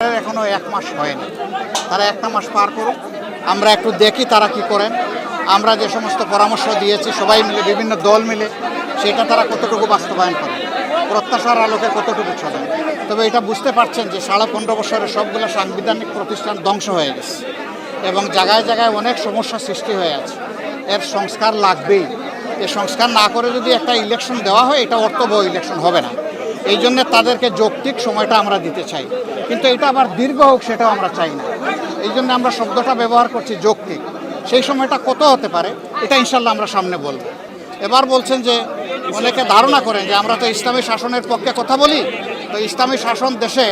এখনও এক মাস হয়নি। তারা একটা মাস পার করুক। আমরা একটু দেখি তারা কি করেন। আমরা যে সমস্ত পরামর্শ দিয়েছি, সবাই মিলে, বিভিন্ন দল মিলে, সেটা তারা কতটুকু বাস্তবায়ন করে? প্রত্যাশার আলোকে কতটুকু চলে? তবে এটা বুঝতে পারছেন যে সাড়ে পনেরো বছরের সবগুলো সাংবিধানিক প্রতিষ্ঠান ধ্বংস হয়ে গেছে। এবং জায়গায় জায়গায় অনেক সমস্যা সৃষ্টি হয়ে আছে। এর সংস্কার লাগবেই। এই সংস্কার না করে যদি একটা ইলেকশন দেওয়া হয়, এটা অর্থবহ ইলেকশন হবে না। এই জন্য তাদেরকে যৌক্তিক সময়টা আমরা দিতে চাই। কিন্তু এটা আবার দীর্ঘ হোক সেটাও আমরা চাই না। এই জন্য আমরা শব্দটা ব্যবহার করছি যৌক্তিক। সেই সময়টা কত হতে পারে, এটা ইনশাল্লাহ আমরা সামনে বলব। এবার বলছেন যে, অনেকে ধারণা করেন যে, আমরা তো ইসলামী শাসনের পক্ষে কথা বলি, তো ইসলামী শাসন দেশে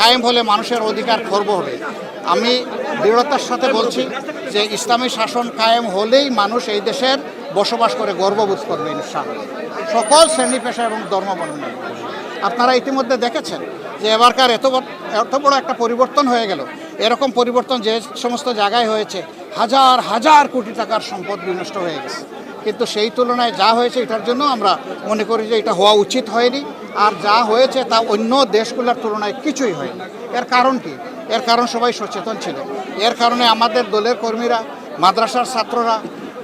কায়েম হলে মানুষের অধিকার খর্ব হবে। আমি দৃঢ়তার সাথে বলছি যে, ইসলামী শাসন কায়েম হলেই মানুষ এই দেশের বসবাস করে গর্ববোধ করবে ইনশাআল্লাহ। সকল শ্রেণি পেশা এবং ধর্মবর্ণ আপনারা ইতিমধ্যে দেখেছেন যে এবারকার এত এত বড় একটা পরিবর্তন হয়ে গেল। এরকম পরিবর্তন যে সমস্ত জায়গায় হয়েছে, হাজার হাজার কোটি টাকার সম্পদ বিনষ্ট হয়ে গেছে। কিন্তু সেই তুলনায় যা হয়েছে এটার জন্য আমরা মনে করি যে এটা হওয়া উচিত হয়নি। আর যা হয়েছে তা অন্য দেশগুলোর তুলনায় কিছুই হয়নি। এর কারণ কি? এর কারণ সবাই সচেতন ছিল। এর কারণে আমাদের দলের কর্মীরা, মাদ্রাসার ছাত্ররা,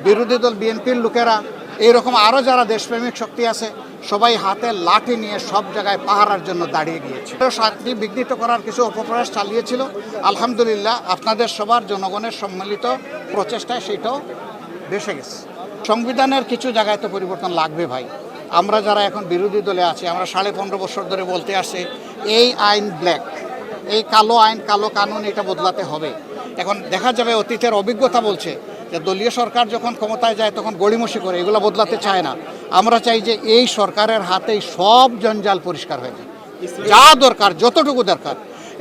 বিরোধী দল, বিএনপির লোকেরা এইরকম আরও যারা দেশপ্রেমিক শক্তি আছে, সবাই হাতে লাঠি নিয়ে সব জায়গায় পাহারার জন্য দাঁড়িয়ে গিয়েছে। শান্তি বিঘ্নিত করার কিছু অপপ্রয়াস চালিয়েছিল। আলহামদুলিল্লাহ, আপনাদের সবার জনগণের সম্মিলিত প্রচেষ্টায় সেটাও ভেসে গেছে। সংবিধানের কিছু জায়গায় তো পরিবর্তন লাগবে ভাই। আমরা যারা এখন বিরোধী দলে আছি, আমরা সাড়ে পনেরো বছর ধরে বলতে আসছি, এই আইন ব্ল্যাক, এই কালো আইন, কালো কানুন, এটা বদলাতে হবে। এখন দেখা যাবে অতীতের অভিজ্ঞতা বলছে যে দলীয় সরকার যখন ক্ষমতায় যায় তখন গড়িমসি করে, এগুলো বদলাতে চায় না। আমরা চাই যে এই সরকারের হাতেই সব জঞ্জাল পরিষ্কার হয়ে যায়। যা দরকার, যতটুকু দরকার।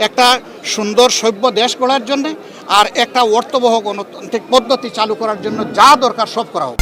একটা সুন্দর সভ্য দেশ গড়ার জন্যে আর একটা অর্থবহ গণতান্ত্রিক পদ্ধতি চালু করার জন্য যা দরকার সব করা হোক।